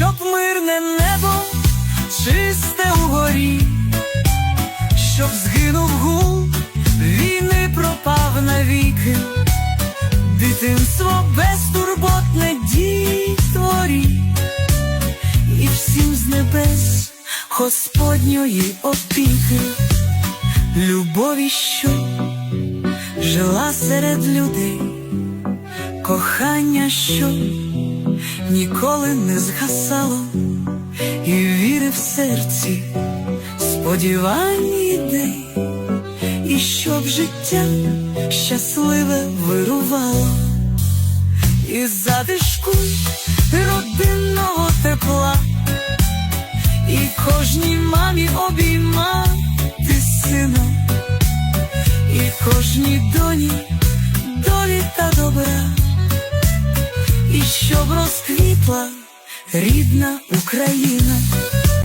щоб мирне небо чисте угорі, щоб згинув гул, війни пропав навіки, дитинство безтурботне дітворі, і всім з небес Господньої опіки, любові, що жила серед людей, кохання, що ніколи не згасало, і віри в серці, сподівань ідей, і щоб життя щасливе вирувало, і затишку родинного тепла, і кожній мамі обіймати сина, і кожній доні розквітла рідна Україна.